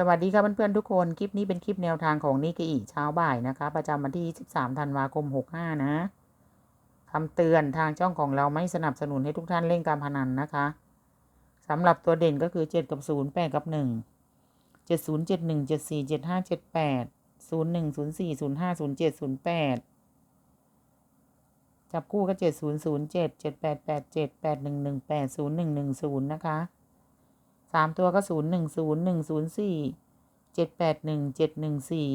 สวัสดีค่ะเพื่อนๆทุกคน คลิปนี้เป็นคลิปแนวทางของนิกอีเช้าบ่ายนะคะ ประจำวันที่23ธันวาคม 65 นะคำเตือนทางช่องของเราไม่สนับสนุนให้ทุกท่านเล่นการพนันนะคะสำหรับตัวเด่นก็คือ 7 กับ 0 8 กับ 1 70 71 74 75 78 01 04 05 07 08 จับคู่ก็ 7007 7887 8118 0110 นะคะ สามตัวก็ศูนย์หนึ่งศูนย์หนึ่งศูนย์สี่เจ็ดแปดหนึ่งเจ็ดหนึ่งสี่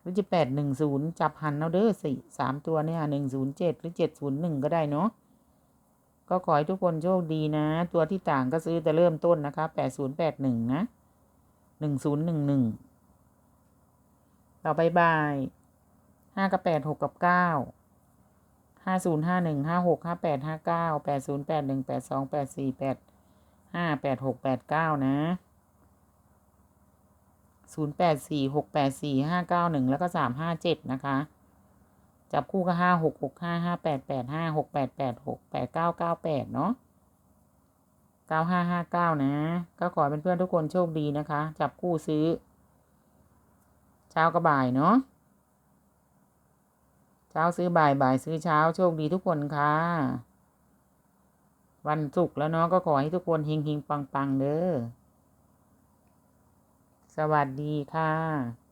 หรือจะแปดหนึ่งศูนย์จับหันเอาเด้อสี่สามตัวเนี่ยหนึ่งศูนย์เจ็ดหรือเจ็ดศูนย์หนึ่งก็ได้เนาะก็ขอให้ทุกคนโชคดีนะ ตัวที่ต่างก็ซื้อแต่เริ่มต้นนะคะแปดศูนย์แปดหนึ่งนะหนึ่งศูนย์หนึ่งหนึ่งต่อไปบายห้ากับแปดหกกับเก้าห้าศูนย์ห้าหนึ่งห้าหกห้าแปดห้าเก้าแปดศูนย์แปดหนึ่งแปดสองแปดสี่แปด ห้าแปดหกแปดเก้านะศูนย์แปดสี่หกแปดสี่ห้าเก้าหนึ่งแล้วก็สามห้าเจ็ดนะคะ จับคู่ก็ห้าหกหกห้าห้าแปดแปดห้าหกแปดแปดหกแปดเก้าเก้าแปดเนาะเก้าห้าห้าเก้านะ ก็ขอเป็นเพื่อนทุกคนโชคดีนะคะ จับคู่ซื้อ เช้ากับบ่ายเนาะเช้าซื้อบ่ายบ่ายซื้อเช้าโชคดีทุกคนค่ะ วันศุกร์แล้วเนาะก็ขอให้ทุกคนเฮงๆปังๆเด้อ สวัสดีค่ะ